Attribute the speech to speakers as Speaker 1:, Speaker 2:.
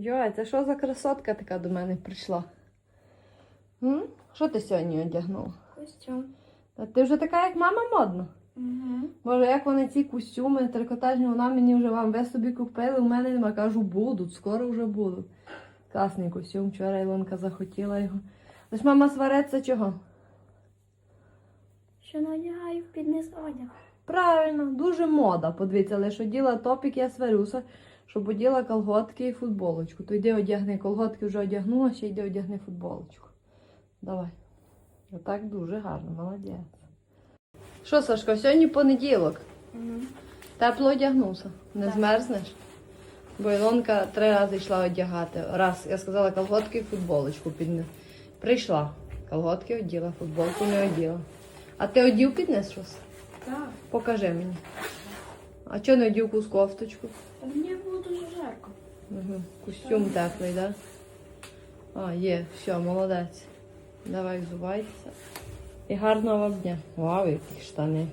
Speaker 1: Йой, це що за красотка така до мене прийшла? М? Що ти сьогодні одягнула?
Speaker 2: Костюм.
Speaker 1: Та ти вже така, як мама модна.
Speaker 2: Угу.
Speaker 1: Боже, як вони ці костюми трикотажні, вона мені вже вам ви собі купили, у мене нема. Кажу, будуть, скоро вже будуть. Класний костюм, вчора Ілонка захотіла його. Лиш мама свариться чого?
Speaker 2: Що надягаю під низ одяг.
Speaker 1: Правильно, дуже мода. Подивіться, лише оділа топік, я сварюся, щоб оділа колготки і футболочку. То йди одягни колготки, вже одягнула, ще йди одягни футболочку. Давай. Отак дуже гарно, молодець. Що, Сашко, сьогодні понеділок.
Speaker 2: Угу.
Speaker 1: Тепло одягнувся. Не
Speaker 2: Так.
Speaker 1: змерзнеш? Бо Ілонка три рази йшла одягати. Раз, я сказала, колготки і футболочку під них. Прийшла. Колготки оділа, футболку не оділа. А ти одів під низ щось?
Speaker 2: Так.
Speaker 1: Покажи мені. А чого не одів якусь кофточку?
Speaker 2: Та мені.
Speaker 1: Костюм теплий, так? Да? А, є, все, молодець. Давай взувайтеся. І гарного вам дня. Вау, які штани.